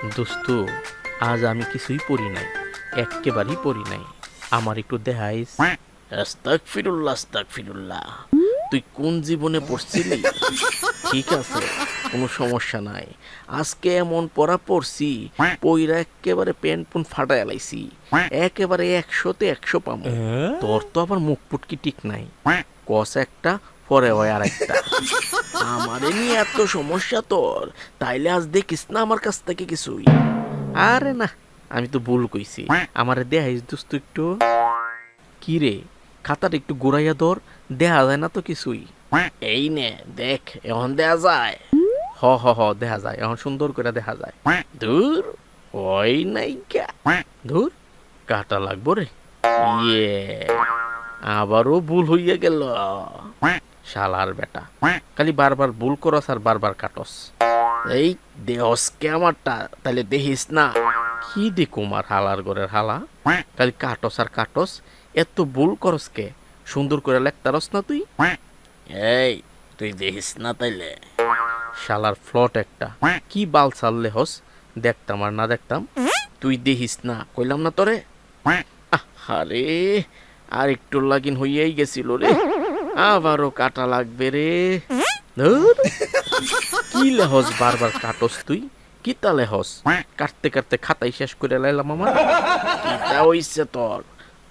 দোস্ত আজ আমি কিছুই পড়ি নাই একেবারেই পড়ি নাই। আমার একটু দেখাইস। আস্তাক ফিরুল্লাহ আস্তাক ফিরুল্লাহ তুই কোন জীবনে পড়ছিলি? ঠিক আছে কোনো সমস্যা নাই। আজকে এমন পড়া পড়ছি পইরা একেবারে প্যান্ট পুন ফাটাই লাইছি। একেবারে একশোতে একশো পামো। তোর তো আবার মুখ পুটকি ঠিক নাই। কস একটা পরে হয় আর একটা আমারে নিয়ে এত সমস্যা তোর, তাইলে আজ দেখিস না আমার কাছ থেকে কিছুই। আরে না, আমি তো ভুল কইছি। আমারে দেখাইস দোস্ত একটু। কি রে, খাতাটা একটু গোড়াইয়া ধর, দেখা যায় না তো কিছুই। এই নে, দেখ, এখন দেখা যায়। হ হ হ, দেখা যায়, এখন সুন্দর করে দেখা যায়। দূর ওই নাই কা ধুর, কাটা লাগবো রে। ইয়ে আবারও ভুল হইয়া গেল। শালার বেটা। খালি বারবার ভুল করস আর বারবার কাটস। এই দেহসকে আমারটা? তাহলে দেখিস না। কি দে কুমার হালার ঘরের হালা? খালি কাটস আর কাটস। এত ভুল করস কে? সুন্দর করে লেখতারস না তুই? এই, তুই দেখিস না তাইলে? শালার ফ্লট একটা। কি বাল চাললে হস? দেখতাম আর না দেখতাম। তুই দেখিস না, কইলাম না তোরে? আরে আর একটু লাগিন হইয়াই গেছিল রে। আবারও কাটা লাগবে রে। কি লেহস বারবার কাটস তুই? কি তা লেহস কাটতে কাটতে খাতাই শেষ করে লাইলাম আমার। কিতা হইছে তোর?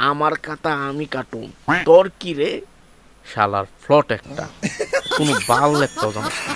আমার খাতা আমি কাটুম। তোর কি রে? শালার ফ্লট একটা। কোনো বাল লেখতাও জানিস না।